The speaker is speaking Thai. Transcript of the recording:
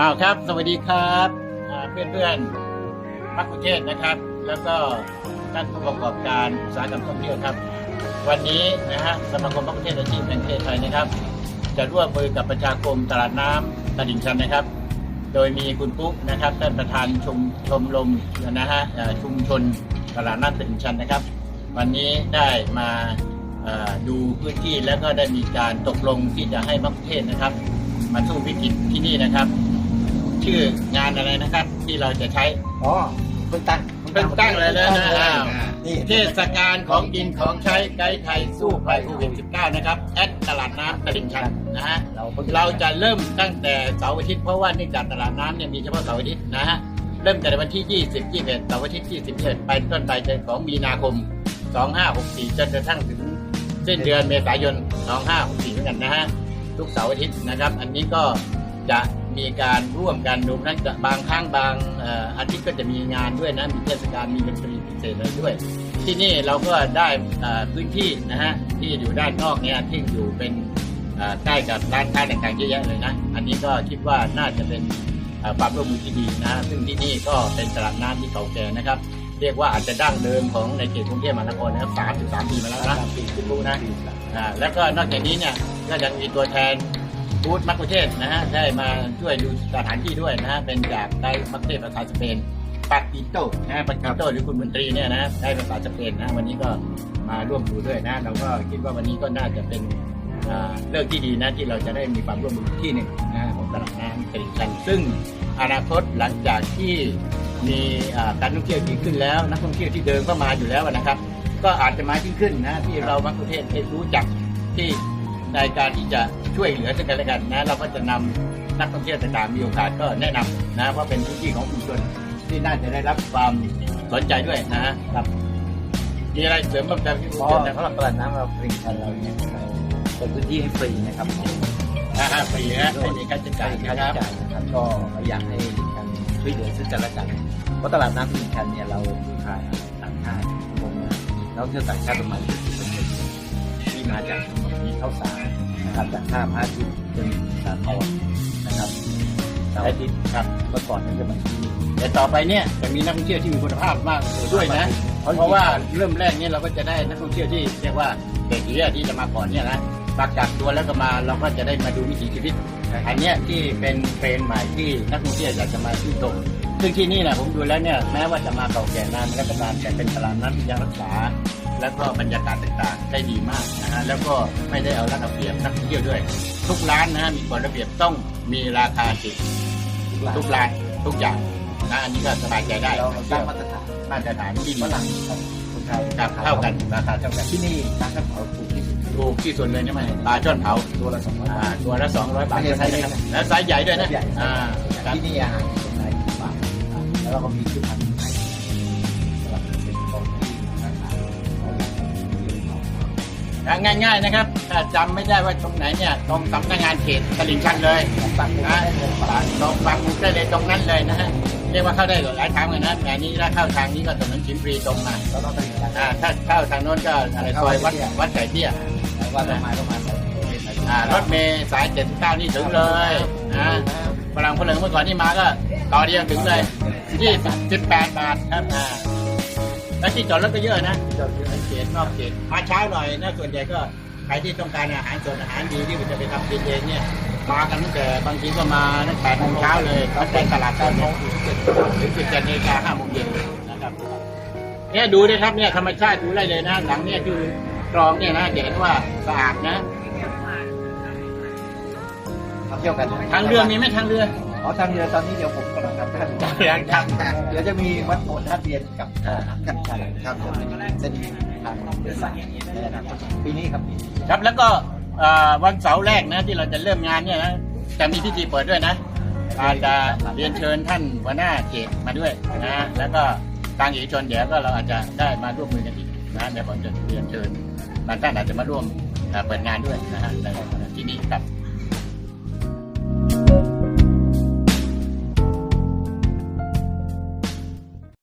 เอาครับ สวัสดีครับเพื่อนเพื่อนพักประเทศนะครับ แล้วก็ท่านผู้ประกอบการอุตสาหกรรมท่องเที่ยวครับ วันนี้นะฮะสมาคมพักประเทศอาชีพแห่งประเทศไทยนะครับ จะร่วมมือกับประชาคมตลาดน้ำตลิ่งชันนะครับ โดยมีคุณปุ๊กนะครับท่านประธานชมชมรมนะฮะชุมชนตลาดน้ำตลิ่งชันนะครับ วันนี้ได้มาดูพื้นที่แล้วก็ได้มีการตกลงที่จะให้มักประเทศนะครับ มาสู้วิกฤตที่นี่นะครับ ชื่องานอะไรนะครับ ที่เราจะใช้อ๋อเพิ่งตั้งเพิ่งตั้งเลยนะอ้าวนี่เทศกาลของกินของใช้ไกด์ไทยสู้ภัยโควิด -19 นะครับแอดตลาดน้ำตลิ่งชันนะฮะเราเพิ่งเราจะเริ่มตั้งแต่เสาร์อาทิตย์เพราะว่าเนื่องจากตลาดน้ำเนี่ยมีเฉพาะเสาร์อาทิตย์นะฮะเริ่มแต่วันที่ 20 21เสาร์อาทิตย์ที่11ไปต้นไปจนของมีนาคม 2564 จนกระทั่งถึงสิ้นเดือนเมษายน 2564เหมือนกันนะฮะทุกเสาร์อาทิตย์นะครับ อันนี้ก็จะมีการร่วมกันรวมทั้งจะบางครั้งบางเอ่ออาทิตย์ก็จะมีงานด้วยนะ มีเทศกาลมีดนตรีพิเศษอะไรด้วย ที่นี่เราก็ได้เอ่อพื้นที่นะฮะที่อยู่ด้านนอกเนี่ยที่อยู่เป็นเอ่อใกล้กับร้านค้าต่างๆเยอะแยะเลยนะ อันนี้ก็คิดว่าน่าจะเป็นเอ่อความร่วมมือที่ดีนะ ซึ่งที่นี่ก็เป็นตลาดน้ำที่เก่าแก่นะครับ เรียกว่าอาจจะดั้งเดิมของในเขตกรุงเทพมหานครนะครับ 33 ปีมาแล้วนะปีขึ้นรู้นะอ่าแล้วก็นอกจากนี้เนี่ยก็ยังมีตัวแทน บูธมักคุเทศนะฮะได้มาช่วยดูสถานที่ด้วยนะฮะเป็นจากได้มักคุเทศภาษาสเปนปากิโตนะฮะปากิโตหรือคุณมนตรีเนี่ยนะได้ภาษาสเปนนะวันนี้ก็มาร่วมดูด้วยนะเราก็คิดว่าวันนี้ก็น่าจะเป็นอ่าเรื่องที่ดีนะที่เราจะได้มีความร่วมมือที่หนึ่งนะของตลาดน้ำตลิ่งชันซึ่งอนาคตหลังจากที่มีอ่าการท่องเที่ยวดีขึ้นแล้ว นักท่องเที่ยวที่เดิมก็มาอยู่แล้วนะครับ ก็อาจจะมายิ่งขึ้นนะที่เราบางประเทศได้รู้จักที่ ในการที่จะช่วยเหลือซึ่งกันและกันนะเราก็จะนำนักท่องเที่ยวต่างๆมีโอกาสก็แนะนำนะเพราะเป็นพื้นที่ของชุมชนที่น่าจะได้รับความสนใจด้วยนะครับมีอะไรเสริมเพิ่มเติมที่เพคุณราะเชิญนะสำหรับตลาดน้ำเราปริงชันเราเนี่ยเราเปิดพื้นที่ให้ฟรีนะครับอ่าฮะฟรีนะไม่มีค่าใช้จ่ายค่านะคใช้รับจ่ายนะครับก็อยากให้กันช่วยเหลือซึ่งกันและกันเพราะตลาดน้ำปริงชันเนี่ยเราพึ่งพาต่างชาติผมนะเราเที่ยวต่างชาติประมาณ70%ที่ มาจากมีข้าวสารนะครับจากท่าพระอาทิตย์จนสาทรนะครับสาอาทิตย์ครับเมื่อก่อนนั้นจะมาที่นี่แต่ต่อไปเนี่ยจะมีนักท่องเที่ยวที่มีคุณภาพมากด้วยนะ เพราะว่าเริ่มแรกเนี่ยเราก็จะได้นักท่องเที่ยวที่เรียกว่าเด็กเรือที่จะมาก่อนเนี่ยนะปากกักตัวแล้วก็มาเราก็จะได้มาดูวิถีชีวิต อันเนี้ยที่เป็นเทรนใหม่ที่นักท่องเที่ยวอยากจะมาที่ตรงซึ่งที่นี่นะผมดูแล้วเนี่ยแม้ว่าจะมาเก่าแก่นานแล้วก็ตามแต่เป็นตลาดน้ำที่ยังรักษา แล้วก็บรรยากาศต่างๆได้ดีมากนะฮะแล้วก็ไม่ได้เอารัดเอาเปรียบนักท่องเที่ยวด้วย ทุกร้านนะฮะมีกฎระเบียบต้องมีราคาติดทุกร้านทุกอย่างนะอันนี้ก็สบายใจได้เราสร้างมาตรฐานมาตรฐานที่ดีฝรั่งกับคนไทยครับเท่ากันราคาเท่ากันที่นี่ร้านข้าวเผาถูกที่สุดถูกที่สุดเลยใช่ไหมปลาช่อนเผาตัวละสองร้อยอ่าบาทตัวละสองร้อยบาทไม่ใช่ไซส์เล็กนะแล้วไซส์ใหญ่ด้วยนะไซส์ใหญ่อ่าครับที่นี่อาหารคนไทยบาทแล้วเราก็มีชื่อพันธุ์ ง่าย ๆ นะครับถ้าจำไม่ได้ว่าตรงไหนเนี่ยตรงสำนักงานเขตตลิ่งชันเลยปักหมุดนะได้เลยปักตรงบางมุกได้เลยตรงนั้นเลยนะฮะเรียกว่าเข้าได้หลายทางเลยนะแต่อันนี้ถ้าเข้าทางนี้ก็ถนนชิมฟรีตรงมาเราต้องไปเรียนกันอ่าถ้าเข้าทางโน้นก็อะไรซอยวัดวัดไก่เตี้ยว่าเรามาต้องมาใส่ใส่อ่ารถเมย์สาย79นี่ถึงเลยนะพลังพลังเมื่อก่อนนี่มาก็ต่อเดียวถึงเลยยี่สิบแปดบาทครับอ่า แล้วที่จอดรถก็เยอะนะจดอยู่ในในเขตนอกเขตมาเช้าหน่อยนะส่วนใหญ่ก็ใครที่ต้องการอาหารสดอาหารดีที่มันจะไปทำกินเองเนี่ยมากันตั้งแต่บางทีก็มาตั้งแต่โมงเช้าเลยตั้งแต่ตลาดต้นเนี่ยถึงสิบเจ็ดนาฬิกาห้าโมงเย็นนะครับเนี่ยดูเลยครับเนี่ยธรรมชาติดูได้เลยนะ หลังเนี่ยคือคลองเนี่ยนะจะเห็นว่าสะอาดนะเที่ยวกันทางเรือมีไหมทางเรือ อ๋อทางเรือตอนนี้เดี๋ยวผมกำลังทำท่านยังทำเดี๋ยวจะมีวัดโบสถ์ท่าเรียนกับกันชันครับจะเป็นเส้นทางเรือสายในอนาคตปีนี้ครับ ครับแล้วก็วันเสาร์แรกนะที่เราจะเริ่มงานเนี่ยนะจะมีพิธีเปิดด้วยนะอาจจะเรียนเชิญท่านหัวหน้าเขตมาด้วยนะแล้วก็ทางเอกชนเดี๋ยวก็เราอาจจะได้มาร่วมมือกันอีกนะเดี๋ยวผมจะเรียนเชิญบางท่านอาจจะมาร่วมเปิดงานด้วยนะฮะในที่นี่ครับ